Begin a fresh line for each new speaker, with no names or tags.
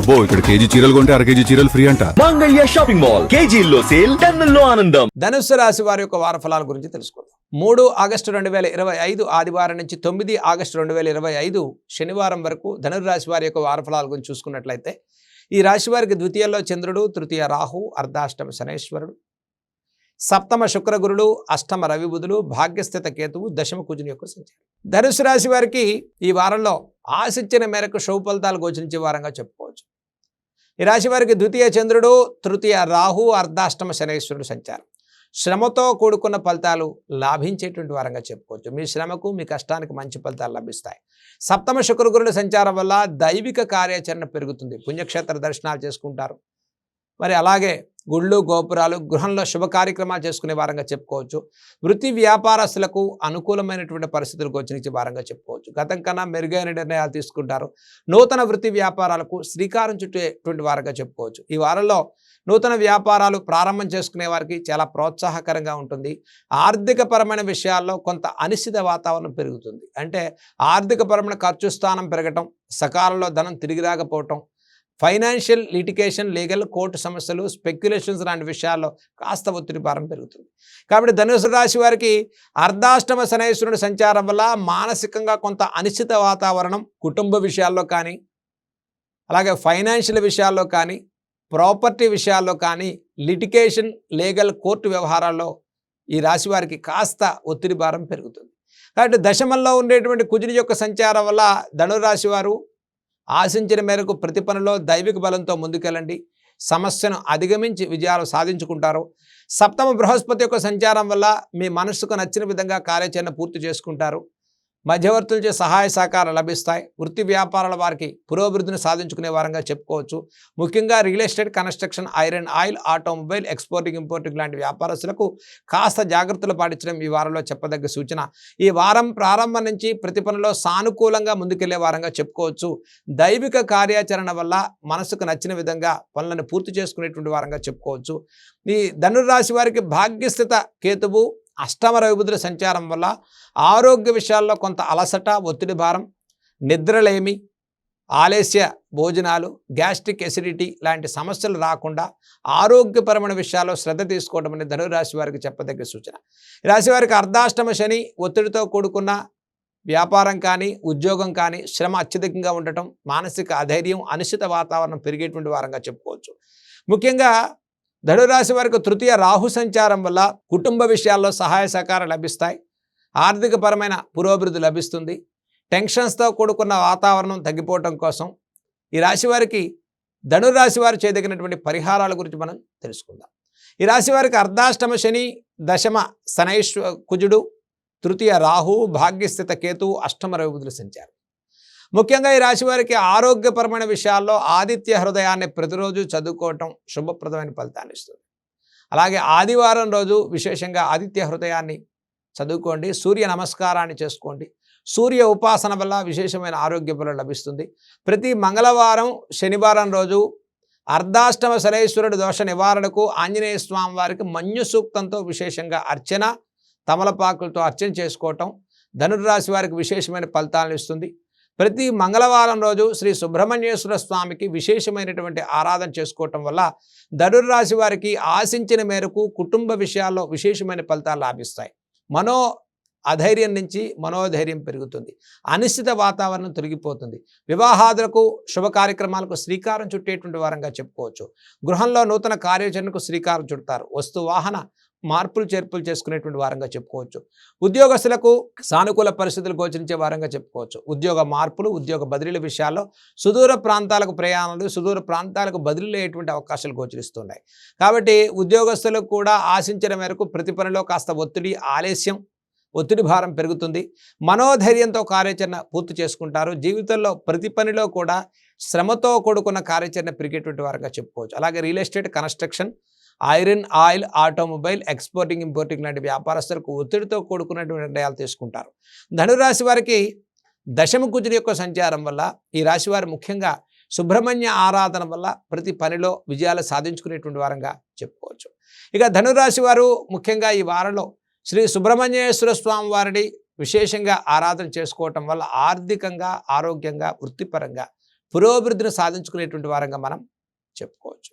అబ్బో ఇక్కడ కేజీ చీరలు కొంటే అర కేజీ చీరలు ఫ్రీ అంట.
Mangalya shopping mall. కేజీల్లో సేల్ టన్నుల్లో ఆనందం.
ధనుస్సు రాశి వారి యొక్క వార ఫలాల గురించి తెలుసుకుందాం. మూడు ఆగస్టు రెండు వేల ఇరవై ఐదు ఆదివారం నుంచి తొమ్మిది ఆగస్టు రెండు వేల ఇరవై ఐదు శనివారం వరకు ధనుర్రాశి వారి యొక్క వార ఫలాల గురించి చూసుకున్నట్లయితే ఈ రాశి వారికి ద్వితీయంలో చంద్రుడు తృతీయ రాహు అర్ధాష్టమ శనేశ్వరుడు సప్తమ శుక్రగురుడు అష్టమ రవి బుధులు భాగ్యస్థిత కేతువు దశమ కుజుని యొక్క సంచారం. ధనుసు రాశి వారికి ఈ వారంలో ఆశించిన మేరకు శుభ ఫలితాలు గోచరించే వారంగా చెప్పుకోవచ్చు. ఈ రాశి వారికి ద్వితీయ చంద్రుడు తృతీయ రాహు అర్ధాష్టమ శనేశ్వరుడు సంచారం. శ్రమతో కూడుకున్న ఫలితాలు లాభించేటువంటి వారంగా చెప్పుకోవచ్చు. మీ శ్రమకు మీ కష్టానికి మంచి ఫలితాలు లభిస్తాయి. సప్తమ శుక్రగురుల సంచారం వల్ల దైవిక కార్యాచరణ పెరుగుతుంది. పుణ్యక్షేత్ర దర్శనాలు చేసుకుంటారు. మరి అలాగే గుళ్ళు గోపురాలు గృహంలో శుభ కార్యక్రమాలు చేసుకునే వారంగా చెప్పుకోవచ్చు. వృత్తి వ్యాపారస్తులకు అనుకూలమైనటువంటి పరిస్థితులు వచ్చిన వారంగా చెప్పుకోవచ్చు. గతం కన్నా మెరుగైన నిర్ణయాలు తీసుకుంటారు. నూతన వృత్తి వ్యాపారాలకు శ్రీకారం చుట్టేటువంటి వారంగా చెప్పుకోవచ్చు. ఈ వారంలో నూతన వ్యాపారాలు ప్రారంభం చేసుకునే వారికి చాలా ప్రోత్సాహకరంగా ఉంటుంది. ఆర్థికపరమైన విషయాల్లో కొంత అనిశ్చిత వాతావరణం పెరుగుతుంది. అంటే ఆర్థికపరమైన ఖర్చు స్థానం పెరగటం సకాలంలో ధనం తిరిగి రాకపోవటం ఫైనాన్షియల్ లిటికేషన్ లీగల్ కోర్టు సమస్యలు స్పెక్యులేషన్స్ లాంటి విషయాల్లో కాస్త ఒత్తిడి భారం పెరుగుతుంది. కాబట్టి ధనుసు రాశి వారికి అర్ధాష్టమ శనేశ్వరుడి సంచారం వల్ల మానసికంగా కొంత అనిశ్చిత వాతావరణం కుటుంబ విషయాల్లో కానీ అలాగే ఫైనాన్షియల్ విషయాల్లో కానీ ప్రాపర్టీ విషయాల్లో కానీ లిటికేషన్ లీగల్ కోర్టు వ్యవహారాల్లో ఈ రాశి వారికి కాస్త ఒత్తిడి భారం పెరుగుతుంది. కాబట్టి దశమంలో ఉండేటువంటి కుజుని యొక్క సంచారం వల్ల ధనురాశి వారు ఆశించిన మేరకు ప్రతి పనిలో దైవిక బలంతో ముందుకెళ్ళండి. సమస్యను అధిగమించి విజయాలు సాధించుకుంటారు. సప్తమ బృహస్పతి యొక్క సంచారం వల్ల మీ మనస్సుకు నచ్చిన విధంగా కార్యాచరణ పూర్తి చేసుకుంటారు. మధ్యవర్తుల నుంచి సహాయ సహకారాలు లభిస్తాయి. వృత్తి వ్యాపారాల వారికి పురోభివృద్ధిని సాధించుకునే వారంగా చెప్పుకోవచ్చు. ముఖ్యంగా real estate construction iron oil automobile exporting importing లాంటి వ్యాపారస్తులకు కాస్త జాగ్రత్తలు పాటించడం ఈ వారంలో చెప్పదగ్గ సూచన. ఈ వారం ప్రారంభం నుంచి ప్రతి పనిలో సానుకూలంగా ముందుకెళ్ళే వారంగా చెప్పుకోవచ్చు. దైవిక కార్యాచరణ వల్ల మనసుకు నచ్చిన విధంగా పనులను పూర్తి చేసుకునేటువంటి వారంగా చెప్పుకోవచ్చు. ఈ ధనుర్రాశి వారికి భాగ్యస్థిత కేతువు అష్టమ రవిబుద్ధుల సంచారం వల్ల ఆరోగ్య విషయాల్లో కొంత అలసట ఒత్తిడి భారం నిద్రలేమి ఆలస్య భోజనాలు గ్యాస్ట్రిక్ ఎసిడిటీ లాంటి సమస్యలు రాకుండా ఆరోగ్యపరమైన విషయాల్లో శ్రద్ధ తీసుకోవడం అనేది ధనురాశి వారికి చెప్పదగ్గ సూచన. రాశి వారికి అర్ధాష్టమ శని ఒత్తిడితో కూడుకున్న వ్యాపారం కానీ ఉద్యోగం కానీ శ్రమ అత్యధికంగా ఉండటం మానసిక అధైర్యం అనిశ్చిత వాతావరణం పెరిగేటువంటి వారంగా చెప్పుకోవచ్చు. ముఖ్యంగా ధనురాశి వారికి తృతీయ రాహు సంచారం వల్ల కుటుంబ విషయాల్లో సహాయ సహకారం లభిస్తాయి. ఆర్థికపరమైన పురోభివృద్ధి లభిస్తుంది. టెన్షన్స్తో కూడుకున్న వాతావరణం తగ్గిపోవటం కోసం ఈ రాశి వారికి ధనురాశి వారు చేయదగినటువంటి పరిహారాల గురించి మనం తెలుసుకుందాం. ఈ రాశి వారికి అర్ధాష్టమ శని దశమ శనైశ్వ కుజుడు తృతీయ రాహు భాగ్యస్థిత కేతు అష్టమ రవిబుధుల సంచారం. ముఖ్యంగా ఈ రాశి వారికి ఆరోగ్యపరమైన విషయాల్లో ఆదిత్య హృదయాన్ని ప్రతిరోజు చదువుకోవటం శుభప్రదమైన ఫలితాన్ని ఇస్తుంది. అలాగే ఆదివారం రోజు విశేషంగా ఆదిత్య హృదయాన్ని చదువుకోండి సూర్య నమస్కారాన్ని చేసుకోండి. సూర్య ఉపాసన వల్ల విశేషమైన ఆరోగ్య బలం లభిస్తుంది. ప్రతి మంగళవారం శనివారం రోజు అర్ధాష్టమ సరేశ్వరుడు దోష నివారణకు ఆంజనేయ స్వామి వారికి మన్యు సూక్తంతో విశేషంగా అర్చన తమలపాకులతో అర్చన చేసుకోవటం ధనుర్రాశి వారికి విశేషమైన ఫలితాలను ఇస్తుంది. ప్రతి మంగళవారం రోజు శ్రీ సుబ్రహ్మణ్యేశ్వర స్వామికి విశేషమైనటువంటి ఆరాధన చేసుకోవటం వల్ల ధనుర్రాశి వారికి ఆశించిన మేరకు కుటుంబ విషయాల్లో విశేషమైన ఫలితాలు లాభిస్తాయి. మనో అధైర్యం నుంచి మనోధైర్యం పెరుగుతుంది. అనిశ్చిత వాతావరణం తొలగిపోతుంది. వివాహాదులకు శుభ కార్యక్రమాలకు శ్రీకారం చుట్టేటువంటి వారంగా చెప్పుకోవచ్చు. గృహంలో నూతన కార్యాచరణకు శ్రీకారం చుడతారు. వస్తు వాహన మార్పులు చేర్పులు చేసుకునేటువంటి వారంగా చెప్పుకోవచ్చు. ఉద్యోగస్తులకు సానుకూల పరిస్థితులు గోచరించే వారంగా చెప్పుకోవచ్చు. ఉద్యోగ మార్పులు ఉద్యోగ బదిలీల విషయాల్లో సుదూర ప్రాంతాలకు ప్రయాణాలు సుదూర ప్రాంతాలకు బదిలీలు అయ్యేటువంటి అవకాశాలు గోచరిస్తున్నాయి. కాబట్టి ఉద్యోగస్తులకు కూడా ఆశించిన మేరకు ప్రతి పనిలో కాస్త ఒత్తిడి ఆలస్యం ఒత్తిడి భారం పెరుగుతుంది. మనోధైర్యంతో కార్యాచరణ పూర్తి చేసుకుంటారు. జీవితంలో ప్రతి పనిలో కూడా శ్రమతో కూడుకున్న కార్యాచరణ పెరిగేటువంటి వారంగా చెప్పుకోవచ్చు. అలాగే real estate construction iron oil automobile exporting importing లాంటి వ్యాపారస్తులకు ఒత్తిడితో కూడుకున్నటువంటి నిర్ణయాలు తీసుకుంటారు. ధనురాశి వారికి దశమ కుజుడి యొక్క సంచారం వల్ల ఈ రాశి వారు ముఖ్యంగా సుబ్రహ్మణ్య ఆరాధన వల్ల ప్రతి పనిలో విజయాలు సాధించుకునేటువంటి వారంగా చెప్పుకోవచ్చు. ఇక ధనురాశి వారు ముఖ్యంగా ఈ వారంలో శ్రీ సుబ్రహ్మణ్యేశ్వర స్వామి వారిని విశేషంగా ఆరాధన చేసుకోవటం వల్ల ఆర్థికంగా ఆరోగ్యంగా వృత్తిపరంగా పురోభివృద్ధిని సాధించుకునేటువంటి వారంగా మనం చెప్పుకోవచ్చు.